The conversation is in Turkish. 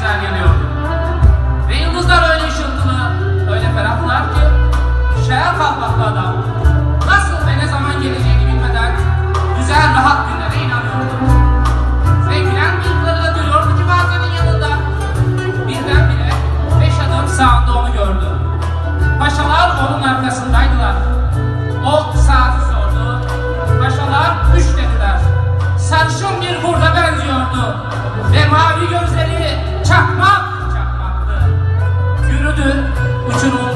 gençler geliyordu. Ve yıldızlar öyle ışıltılı, öyle ferahlar ki şeye kalmaklı adam nasıl ve ne zaman geleceğini bilmeden güzel rahat günlere inanıyordu. Ve gülen bir yıllarına duruyordu ki bazenin yanında birdenbire beş adım sağında onu gördü. Paşalar onun arkasındaydılar. O saati sordu. Paşalar üç dediler. Sarışın bir vur 우주로